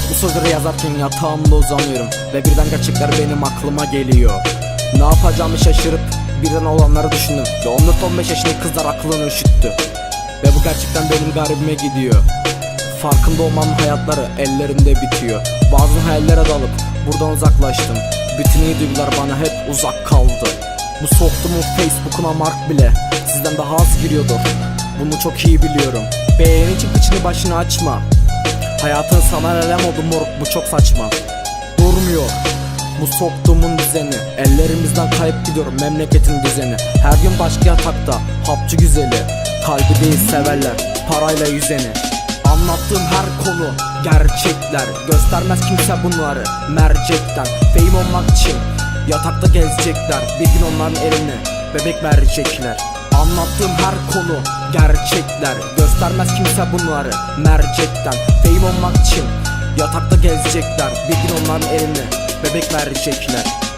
sözleri yazarken yatağımda uzanıyorum Ve birden gerçekler benim aklıma geliyor. Ne yapacağımı şaşırıp birden olanları düşündüm Ve 14-15 yaşındaki kızlar aklını üşüttü. Ve bu gerçekten benim garibime gidiyor. Farkında olmam hayatları ellerinde bitiyor. Bazı hayallere dalıp buradan uzaklaştım. Bütün iyi duygular bana hep uzak kaldı. Bu soktuğumun Facebook'una mark bile Sizden daha az giriyordur. Bunu çok iyi biliyorum. Beğeni için kıçını başını açma Hayatın sana elem oldu moruk bu çok saçma. Durmuyor bu soktuğumun düzeni. Ellerimizden kayıp gidiyorum memleketin düzeni. Her gün başka yatakta hapçı güzeli. Kalbi değil severler parayla yüzeni. Anlattığım her konu gerçekler. Göstermez kimse bunları mercekten. Fame olmak için yatakta gezecekler. Bir gün onların eline bebek verecekler. Anlattığım her konu gerçekler. Göstermez kimse bunları mercekten olmak için? Yatakta gezecekler. Bir gün onların eline bebek verecekler